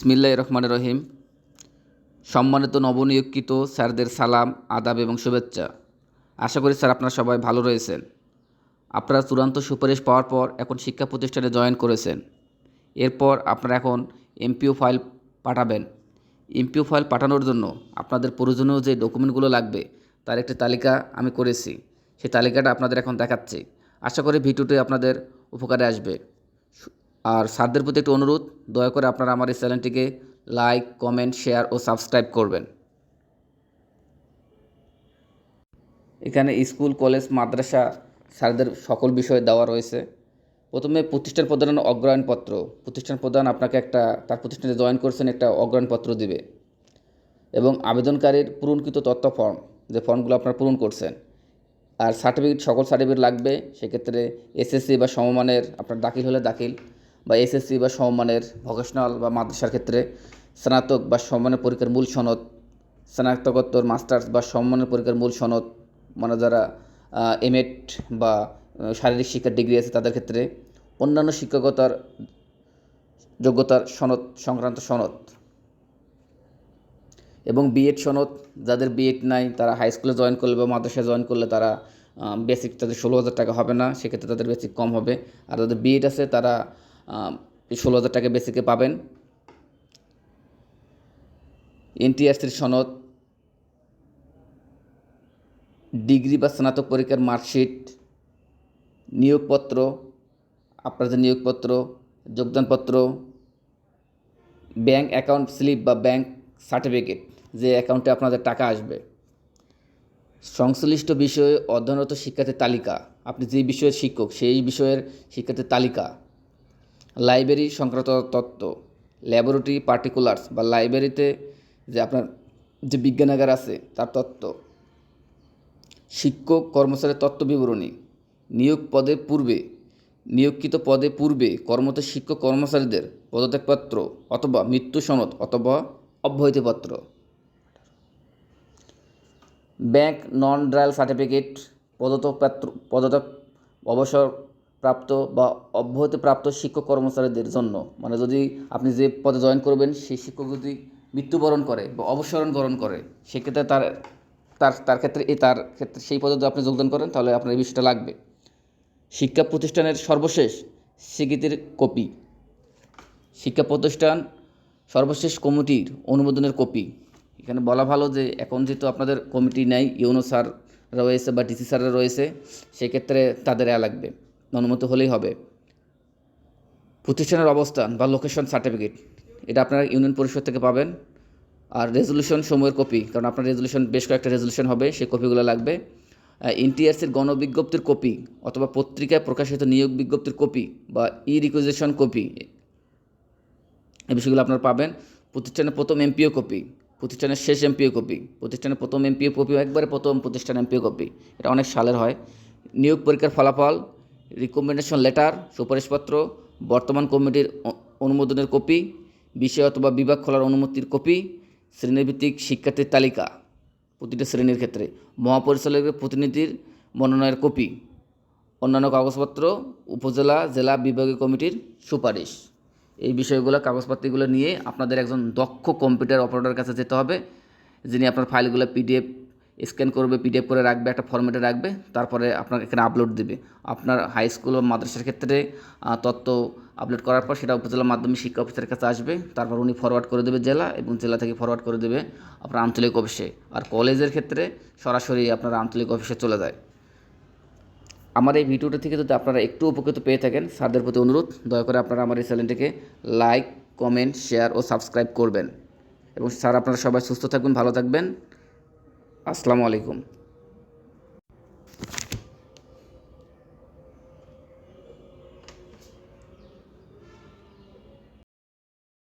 বিসমিল্লাহ রহমান রহিম। সম্মানিত নবনিয়োগকৃত স্যারদের সালাম, আদাব এবং শুভেচ্ছা। আশা করি স্যার আপনারা সবাই ভালো রয়েছেন। আপনারা চূড়ান্ত সুপারিশ পাওয়ার পর এখন শিক্ষা প্রতিষ্ঠানে জয়েন করেছেন। এরপর আপনারা এখন এমপিও ফাইল পাঠাবেন। এমপিও ফাইল পাঠানোর জন্য আপনাদের প্রয়োজনীয় যে ডকুমেন্টগুলো লাগবে তার একটি তালিকা আমি করেছি। সেই তালিকাটা আপনাদের এখন দেখাচ্ছি। আশা করি ভিডিওটি আপনাদের উপকারে আসবে। আর স্যারদের প্রতি একটু অনুরোধ, দয়া করে আপনারা আমার এই চ্যানেলটিকে লাইক, কমেন্ট, শেয়ার ও সাবস্ক্রাইব করবেন। এখানে স্কুল, কলেজ, মাদ্রাসা স্যারদের সকল বিষয়ে দেওয়া রয়েছে। প্রথমে প্রতিষ্ঠান প্রধান অগ্রহায়ণপত্র প্রতিষ্ঠান প্রদান আপনাকে একটা, তার প্রতিষ্ঠানে জয়েন করছেন একটা অগ্রহায়ণপত্র দিবে। এবং আবেদনকারীর পূরণকৃত তথ্য ফর্ম যে ফর্মগুলো আপনারা পূরণ করছেন। আর সার্টিফিকেট সকল সার্টিফিকেট লাগবে, সেক্ষেত্রে এসএসসি বা সমমানের আপনার দাখিল হলে দাখিল। বা এসএসসি বা সমমানের ভোকেশনাল বা মাদ্রাসার ক্ষেত্রে স্নাতক বা সমমানের পরীক্ষার মূল সনদ, স্নাতকোত্তর মাস্টার্স বা সমমানের পরীক্ষার মূল সনদ মানে যারা এমএড বা শারীরিক শিক্ষার ডিগ্রি আছে তাদের ক্ষেত্রে অন্যান্য শিক্ষকতার যোগ্যতার সনদ, সংক্রান্ত সনদ এবং বিএড সনদ, যাদের বিএড নাই তারা হাই স্কুলে জয়েন করলে বা মাদ্রাসায় জয়েন করলে তারা বেসিক তাদের ষোলো হাজার টাকা হবে না, সেক্ষেত্রে তাদের বেসিক কম হবে। আর যাদের বিএড আছে তারা ষোলো হাজার টাকা বেসিকে পাবেন। এনটিআরসির সনদ, ডিগ্রি বা স্নাতক পরীক্ষার মার্কশিট, নিয়োগপত্র, আপনার যে নিয়োগপত্র, যোগদানপত্র, ব্যাংক অ্যাকাউন্ট স্লিপ বা ব্যাংক সার্টিফিকেট, যে অ্যাকাউন্টে আপনাদের টাকা আসবে। সংশ্লিষ্ট বিষয়ে অধ্যয়নরত শিক্ষার্থীর তালিকা, আপনি যে বিষয়ের শিক্ষক, সেই বিষয়ের শিক্ষার্থীর তালিকা লাইব্রেরি সংক্রান্ত তত্ত্ব, ল্যাবরেটরি পার্টিকুলার্স বা লাইব্রেরিতে যে আপনার যে বিজ্ঞানাগার আছে, তার তত্ত্ব। শিক্ষক, কর্মচারীর তত্ত্ব বিবরণী। নিয়োগ পদে পূর্বে, নিয়োগকৃত পদে পূর্বে কর্মরত শিক্ষক কর্মচারীদের পদত্যাগপত্র অথবা মৃত্যু সনদ অথবা অব্যাহতিপত্র ব্যাংক নন ড্রায়াল সার্টিফিকেট, পদত্যাগপত্র, পদত্যাগ অবসরপ্রাপ্ত বা অব্যাহতিপ্রাপ্ত শিক্ষক কর্মচারীদের জন্য। মানে যদি আপনি যে পদে জয়েন করবেন, সেই শিক্ষক যদি মৃত্যুবরণ করে বা অবসরণ গ্রহণ করে, সেক্ষেত্রে তার তার তার ক্ষেত্রে এই তার ক্ষেত্রে সেই পদে যদি আপনি যোগদান করেন, তাহলে আপনার এই বিষয়টা লাগবে। শিক্ষা প্রতিষ্ঠানের সর্বশেষ স্বীকৃতির কপি। শিক্ষা প্রতিষ্ঠান সর্বশেষ কমিটির অনুমোদনের কপি। এখানে বলা ভালো যে এখন যেহেতু আপনাদের কমিটি নেই, ইউনো স্যার রয়েছে বা ডিসি স্যাররা রয়েছে, সেক্ষেত্রে তাদের এ লাগবে। অনুমতি হলেই হবে। প্রতিষ্ঠানের অবস্থান বা লোকেশন সার্টিফিকেট এটা আপনারা ইউনিয়ন পরিষদ থেকে পাবেন। আর রেজলিউশন সময়ের কপি কারণ আপনার রেজলিউশন বেশ কয়েকটা রেজলিউশন হবে, সেই কপিগুলো লাগবে। এনটিআরসির গণবিজ্ঞপ্তির কপি অথবা পত্রিকায় প্রকাশিত নিয়োগ বিজ্ঞপ্তির কপি বা ই রিকুইজিশন কপি এই বিষয়গুলো আপনারা পাবেন। প্রতিষ্ঠানের প্রথম এমপিও কপি প্রতিষ্ঠানের শেষ এমপিও কপি প্রতিষ্ঠানের প্রথম এমপিও কপি একবারে প্রথম প্রতিষ্ঠান এমপিও কপি এটা অনেক সালের হয়। নিয়োগ পরীক্ষার ফলাফল রিকমেন্ডেশন লেটার সুপারিশপত্র, বর্তমান কমিটির অনুমোদনের কপি, বিষয় অথবা বিভাগ খোলার অনুমতির কপি, শ্রেণীভিত্তিক শিক্ষার্থীর তালিকা, প্রতিটা শ্রেণির ক্ষেত্রে, মহাপরিচালকের প্রতিনিধির মনোনয়নের কপি, অন্যান্য কাগজপত্র, উপজেলা, জেলা, বিভাগীয় কমিটির সুপারিশ। এই বিষয়গুলো, কাগজপত্রগুলো নিয়ে আপনাদের একজন দক্ষ কম্পিউটার অপারেটরের কাছে যেতে হবে, যিনি আপনার ফাইলগুলো পিডিএফ স্ক্যান করবে পিডিএফ করে রাখবে, একটা ফরম্যাটে রাখবে, তারপরে আপনার এখানে আপলোড দেবে। আপনার হাই স্কুল বা মাদ্রাসার ক্ষেত্রে তথ্য আপলোড করার পর সেটা উপজেলা মাধ্যমিক শিক্ষা অফিসারের কাছে আসবে, তারপর উনি ফরওয়ার্ড করে দেবে জেলা এবং জেলা থেকে ফরওয়ার্ড করে দেবে আপনার আঞ্চলিক অফিসে আর কলেজের ক্ষেত্রে সরাসরি আপনার আঞ্চলিক অফিসে চলে যায়। আমার এই ভিডিওটা থেকে যদি আপনারা একটু উপকৃত পেয়ে থাকেন, স্যারদের প্রতি অনুরোধ, দয়া করে আপনারা আমার এই চ্যানেলটিকে লাইক কমেন্ট শেয়ার ও সাবস্ক্রাইব করবেন। এবং স্যার আপনারা সবাই সুস্থ থাকবেন, ভালো থাকবেন। আসসালামু আলাইকুম।